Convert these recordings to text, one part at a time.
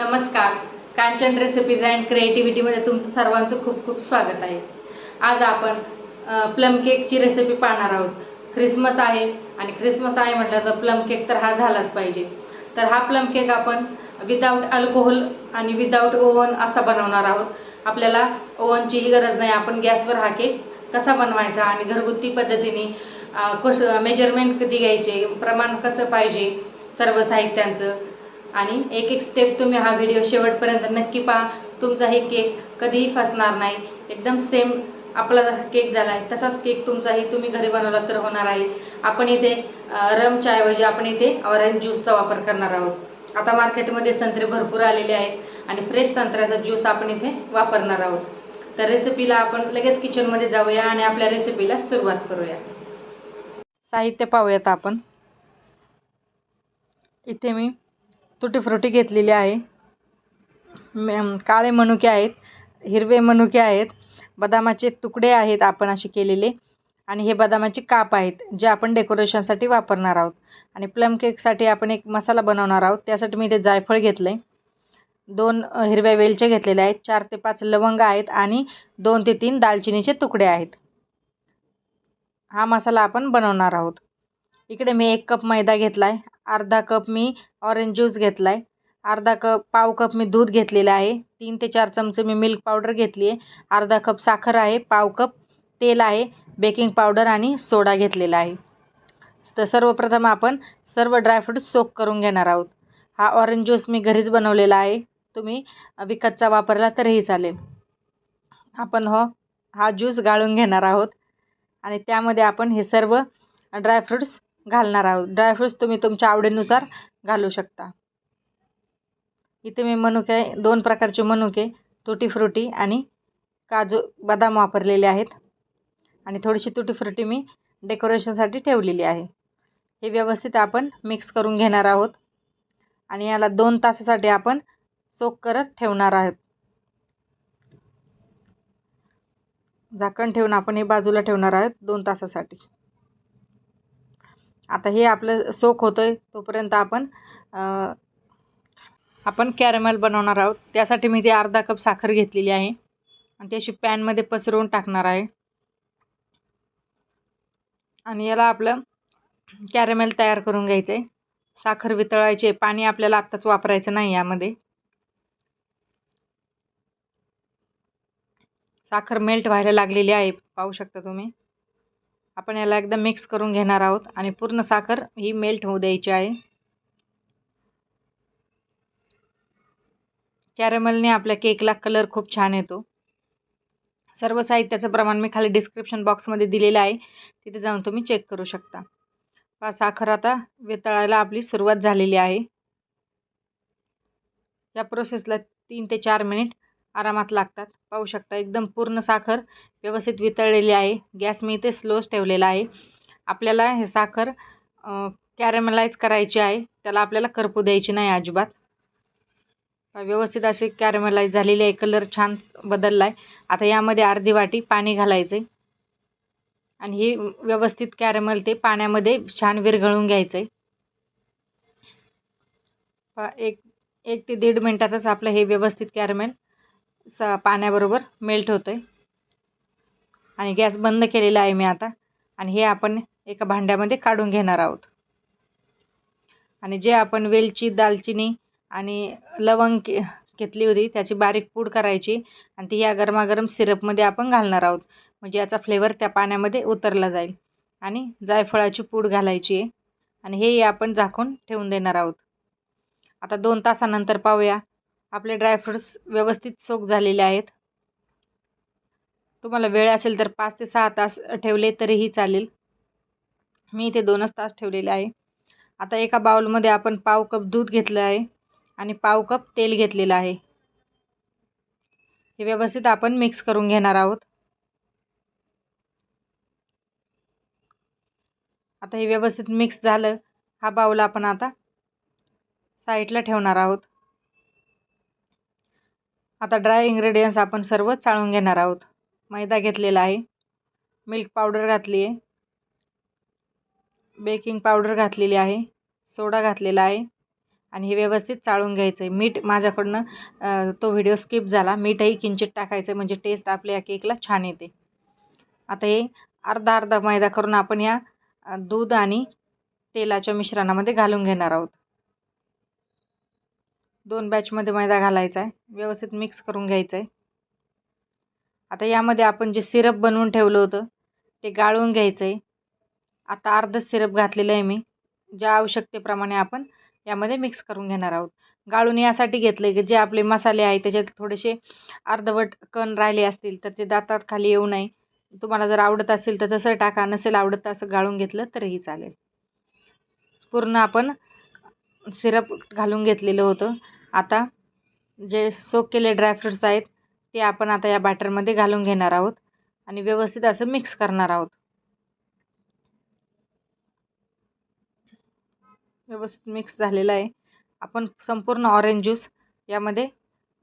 नमस्कार. Kanchan recipes and क्रिएटिव्हिटीमध्ये तुमचं सर्वांचं खूप खूप स्वागत आहे. आज आपण प्लम केकची रेसिपी पाहणार आहोत. ख्रिसमस आहे आणि ख्रिसमस आहे म्हटलं तर प्लम केक तर हा झालाच पाहिजे. तर हा प्लम केक आपण विदाऊट अल्कोहोल आणि विदाऊट ओव्हन असा बनवणार आहोत. आपल्याला ओव्हनचीही गरज नाही. आपण गॅसवर हा केक कसा बनवायचा आणि घरगुती पद्धतीने अं, मेजरमेंट कधी घ्यायचे प्रमाण कसं पाहिजे सर्व साहित्यांचं. आणि एक एक स्टेप तुम्ही हा व्हिडिओ शेवटपर्यंत नक्की पहा. तुमचा हे केक कधीही फसणार नाही. एकदम सेम आपला केक झाला आहे तसाच केक तुमचाही. तुम्ही घरी बनवला तर होणार आहे. आपण इथे रमच्या ऐवजी आपण इथे ऑरेंज ज्यूसचा वापर करणार आहोत. आता मार्केटमध्ये संत्रे भरपूर आलेले आहेत आणि फ्रेश संत्र्याचा ज्यूस आपण इथे वापरणार आहोत. तर रेसिपीला आपण लगेच किचनमध्ये जाऊया आणि आपल्या रेसिपीला सुरुवात करूया. साहित्य पाहूयात आपण. इथे मी तुटी फ्रुटी घेतलेली आहे. मे- काळे मनुके आहेत हिरवे मनुके आहेत बदामाचे तुकडे आहेत आपण असे केलेले आणि हे बदामाचे काप आहेत जे आपण डेकोरेशनसाठी वापरणार आहोत. आणि प्लम केकसाठी आपण एक मसाला बनवणार आहोत त्यासाठी मी इथे जायफळ घेतलं आहे दोन हिरव्या वेलचे घेतलेले आहेत चार ते पाच लवंग आहेत आणि दोन ते तीन दालचिनीचे तुकडे आहेत. हा मसाला आपण बनवणार आहोत. इकडे मी एक कप मैदा घेतला आहे अर्धा कप मी ऑरेंज ज्यूस घेतला आहे अर्धा कप पाव कप मी दूध घेतलेलं आहे. तीन ते चार चमचे मी मिल्क पावडर घेतली आहे. अर्धा कप साखर आहे पाव कप तेल आहे बेकिंग पावडर आणि सोडा घेतलेला आहे. तर सर्वप्रथम आपण सर्व ड्रायफ्रूट्स सोक करून घेणार आहोत. हा ऑरेंज ज्यूस मी घरीच बनवलेला आहे. तुम्ही विकतचा वापरला तरीही चालेल. आपण हो हा ज्यूस गाळून घेणार आहोत. आणि त्यामध्ये आपण हे सर्व ड्रायफ्रूट्स घालणार आहोत. ड्रायफ्रूट्स तुम्ही तुमच्या आवडीनुसार घालू शकता. इथे मी मनुके दोन प्रकारचे मनुके तुटी फ्रुटी आणि काजू बदाम वापरलेले आहेत. आणि थोडीशी तुटी फ्रुटी मी डेकोरेशनसाठी ठेवलेली आहे. हे व्यवस्थित आपण मिक्स करून घेणार आहोत. आणि याला दोन तासासाठी आपण सोक करत ठेवणार आहोत. झाकण ठेवून आपण हे बाजूला ठेवणार आहोत दोन तासासाठी. आता हे आपलं सोक होतं आहे तोपर्यंत आपण आपण कॅरमेल बनवणार आहोत. त्यासाठी मी ते अर्धा कप साखर घेतलेली आहे. आणि ती अशी पॅनमध्ये पसरवून टाकणार आहे. आणि याला आपलं कॅरमेल तयार करून घ्यायचं आहे साखर वितळायची आहे. पाणी आपल्याला आत्ताच वापरायचं नाही यामध्ये. साखर मेल्ट व्हायला लागलेली आहे. पाहू शकता तुम्ही. आपण याला एकदा मिक्स करून घेणार आहोत आणि पूर्ण साखर ही मेल्ट होऊ द्यायची आहे. कॅरमलने आपल्या केकला कलर खूप छान येतो. सर्व साहित्याचं प्रमाण मी खाली डिस्क्रिप्शन बॉक्समध्ये दिलेलं आहे. तिथे जाऊन तुम्ही चेक करू शकता. पा साखर आता वितळायला आपली सुरुवात झालेली आहे. या प्रोसेसला तीन ते चार मिनिट आरामात लागतात. पाहू शकता एकदम पूर्ण साखर व्यवस्थित वितळलेली आहे. गॅस मी इथे स्लोच ठेवलेला आहे. आपल्याला हे साखर कॅरेमलाइज करायची आहे. त्याला आपल्याला करपू द्यायची नाही अजिबात. व्यवस्थित अशी कॅरेमलाइज झालेली आहे. कलर छान बदलला आहे आता यामध्ये अर्धी वाटी पाणी घालायचं. आहे आणि हे व्यवस्थित कॅरेमल ते पाण्यामध्ये छान विरघळून घ्यायचं. आहे एक एक ते दीड मिनटातच आपलं हे व्यवस्थित कॅरमेल स पाण्याबरोबर मेल्ट होतो आहे आणि गॅस बंद केलेला आहे मी आता. आणि हे आपण एका भांड्यामध्ये काढून घेणार आहोत. आणि जे आपण वेलची दालचिनी आणि लवंग घेतली होती त्याची बारीक पूड करायची. आणि ती या गरमागरम सिरपमध्ये आपण घालणार आहोत. म्हणजे याचा फ्लेवर त्या पाण्यामध्ये उतरला जाईल. आणि जायफळाची पूड घालायची आहे. आणि हे आपण झाकून ठेवून देणार आहोत. आता दोन तासानंतर पाहूया. आपले ड्रायफ्रूट्स व्यवस्थित सोक झालेले आहेत. तुम्हाला वेळ असेल तर पाच ते सहा तास ठेवले तरीही चालेल. मी इथे दोनच तास ठेवलेले आहे. आता एका बाउलमध्ये आपण पाव कप दूध घेतलं आहे आणि पाव कप तेल घेतलेलं आहे. हे व्यवस्थित आपण मिक्स करून घेणार आहोत. आता हे व्यवस्थित मिक्स झालं. हा बाऊल आपण आता साईडला ठेवणार आहोत. आता ड्राय इंग्रेडियंट्स आपण सर्व चाळून घेणार आहोत. मैदा घेतलेला आहे. मिल्क पावडर घातली आहे बेकिंग पावडर घातलेली आहे. सोडा घातलेला आहे. आणि हे व्यवस्थित चाळून घ्यायचं आहे मीठ माझ्याकडनं तो व्हिडिओ स्किप झाला. मीठही किंचित टाकायचं म्हणजे टेस्ट आपल्या या केकला छान येते. आता हे अर्धा अर्धा मैदा करून आपण या दूध आणि तेलाच्या मिश्रणामध्ये घालून घेणार आहोत. दोन बॅचमध्ये मैदा घालायचा आहे व्यवस्थित मिक्स करून घ्यायचं आहे आता यामध्ये आपण जे सिरप बनवून ठेवलं होतं ते गाळून घ्यायचं आहे आता अर्धं सिरप घातलेलं आहे मी. ज्या आवश्यकतेप्रमाणे आपण यामध्ये मिक्स करून घेणार आहोत. गाळून यासाठी घेतलं आहे की जे आपले मसाले आहे त्याच्यात थोडेसे अर्धवट कण राहिले असतील तर ते दातात खाली येऊ नये. तुम्हाला जर आवडत असेल तर तसं टाका. नसेल आवडत असं गाळून घेतलं तरीही चालेल. पूर्ण आपण सिरप घालून घेतलेलं होतं. आता जे सोक केले ड्रायफ्रुट्स आहेत ते आपण आता या बॅटरमध्ये घालून घेणार आहोत आणि व्यवस्थित असं मिक्स करणार आहोत. व्यवस्थित मिक्स झालेलं आहे. आपण संपूर्ण ऑरेंज ज्यूस यामध्ये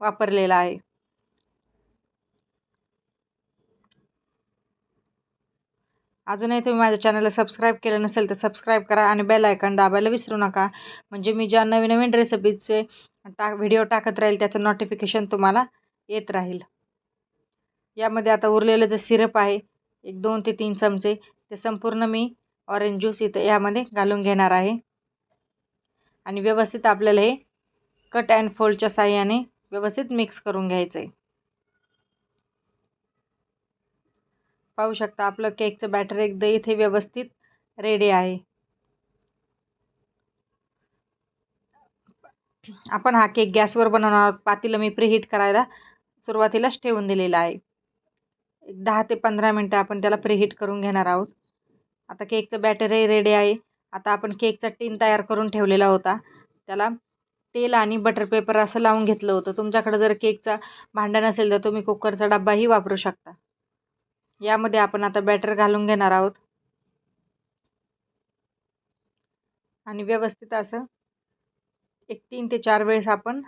वापरलेला आहे. अजूनही तुम्ही माझ्या चॅनलला सबस्क्राईब केलं नसेल तर सबस्क्राईब करा आणि बेल आयकॉन दाबायला विसरू नका. म्हणजे मी ज्या नवीन नवीन रेसिपीचे टाक व्हिडिओ टाकत राहील त्याचं नोटिफिकेशन तुम्हाला येत राहील. यामध्ये आता उरलेलं जे सिरप आहे एक दोन ते तीन चमचे ते संपूर्ण मी ऑरेंज ज्यूस इथं यामध्ये घालून घेणार आहे. आणि व्यवस्थित आपल्याला हे कट अँड फोल्डच्या साह्याने व्यवस्थित मिक्स करून घ्यायचं आहे पाहू शकता आपलं केकचं बॅटर एकदा इथे व्यवस्थित रेडी आहे. आपण हा केक गॅसवर बनवणार आहोत. पातीला मी प्रीहीट करायला सुरुवातीलाच ठेवून दिलेला आहे. एक दहा ते पंधरा मिनटं आपण त्याला प्रीहीट करून घेणार आहोत. आता केकचं बॅटरही रेडी आहे. आता आपण केकचा टीन तयार करून ठेवलेला होता. त्याला तेल आणि बटर पेपर असं लावून घेतलं होतं. तुमच्याकडे जर केकचा भांडा नसेल तर तुम्ही कुकरचा डब्बाही वापरू शकता. यामध्ये आपण आता बॅटर घालून घेणार आहोत. आणि व्यवस्थित असं एक तीन ते चार वेळेस आपण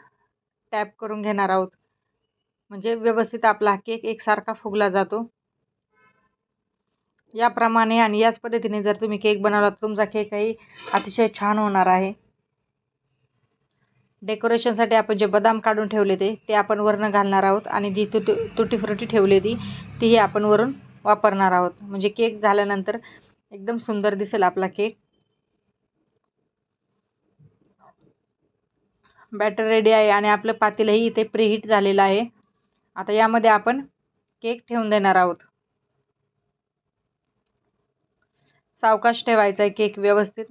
टॅप करून घेणार आहोत. म्हणजे व्यवस्थित आपला केक एकसारखा फुगला जातो. याप्रमाणे आणि याच पद्धतीने जर तुम्ही केक बनवला तर तुमचा केकही अतिशय छान होणार आहे. डेकोरेशनसाठी आपण जे बदाम काढून ठेवले ते ते आपण वरनं घालणार आहोत आणि जी तुटी तुटी फ्रुटी ठेवली होती तीही आपण वरून वापरणार आहोत. म्हणजे केक झाल्यानंतर एकदम सुंदर दिसेल आपला केक. बॅटर रेडी आहे आणि आपलं पातीलही इथे प्रीहीट झालेलं आहे. आता यामध्ये आपण केक ठेवून देणार आहोत. सावकाश ठेवायचा आहे केक व्यवस्थित.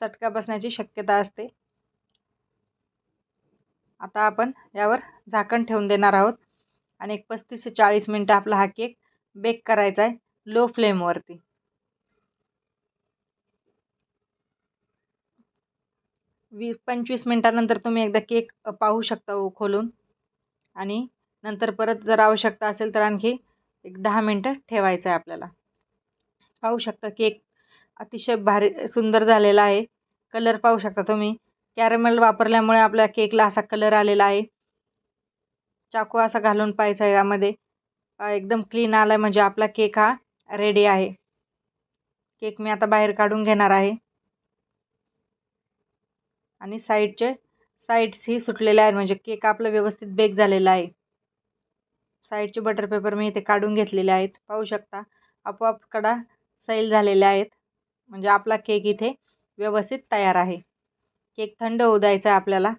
चटका बसण्याची शक्यता असते. आता आपण यावर झाकण ठेवून देणार आहोत. आणि एक पस्तीस ते चाळीस मिनटं आपला हा केक बेक करायचा आहे लो फ्लेमवरती वीस पंचवीस मिनटानंतर तुम्ही एकदा केक पाहू शकता हो खोलून. आणि नंतर परत जर आवश्यकता असेल तर आणखी एक दहा मिनटं ठेवायचं आहे आपल्याला. पाहू शकता केक अतिशय भारी सुंदर झालेला आहे. कलर पाहू शकता तुम्ही. कॅरमेल वापरल्यामुळे आपल्या केकला असा कलर आलेला आहे. चाकू असा घालून पाहायचा आहे यामध्ये. एकदम क्लीन आला आहे म्हणजे आपला केक हा रेडी आहे. केक मी आता बाहेर काढून घेणार आहे. आणि साईडचे साईड्सही सुटलेले आहेत म्हणजे केक आपलं व्यवस्थित बेक झालेला आहे. साईडचे बटर पेपर मी इथे काढून घेतलेले आहेत. पाहू शकता आपोआप कडा सैल झालेल्या आहेत. म्हणजे आपला केक इथे व्यवस्थित तयार आहे. केक थंड होऊ द्यायचा आहे आपल्याला.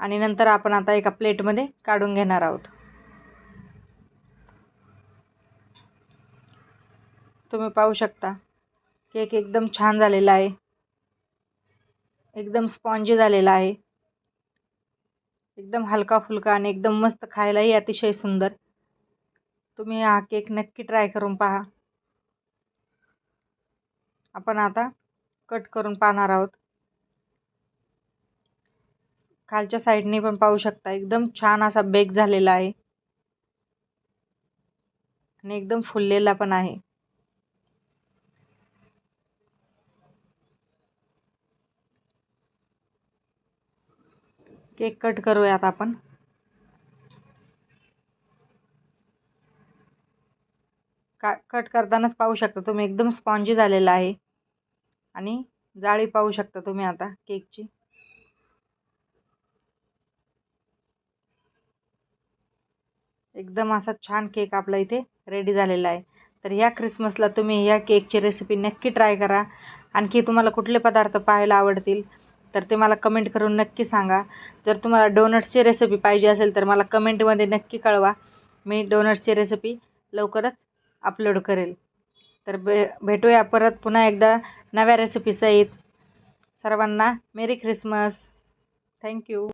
आणि नंतर आपण आता एका प्लेटमध्ये काढून घेणार आहोत. तुम्ही पाहू शकता केक एकदम छान झालेला आहे. एकदम स्पॉन्जी झालेला आहे. एकदम हलका फुलका आणि एकदम मस्त खायलाही अतिशय सुंदर. तुम्ही हा केक नक्की ट्राय करून पहा. आपण आता कट करून पाहणार आहोत. खालच्या साईडने पण पाहू शकता. एकदम छान असा बेक झालेला आहे. आणि एकदम फुललेला पण आहे. केक कट करूयात आपण. का कट करतानाच पाहू शकता तुम्ही. एकदम स्पॉन्जी झालेला आहे. आणि जाळी पाहू शकता तुम्ही आता केकची एकदम असा छान केक आपला इथे रेडी झालेला आहे. तर ह्या ख्रिसमसला तुम्ही ह्या केकची रेसिपी नक्की ट्राय करा. आणखी तुम्हाला कुठले पदार्थ पाहायला आवडतील तर ते मला कमेंट करून नक्की सांगा. जर तुम्हाला डोनट्सची रेसिपी पाहिजे असेल तर मला कमेंटमध्ये नक्की कळवा. मी डोनट्सची रेसिपी लवकरच अपलोड करेल. तर भे भेटूया परत पुन्हा एकदा नव्या रेसिपीसहित सर्वांना मेरी ख्रिसमस थँक्यू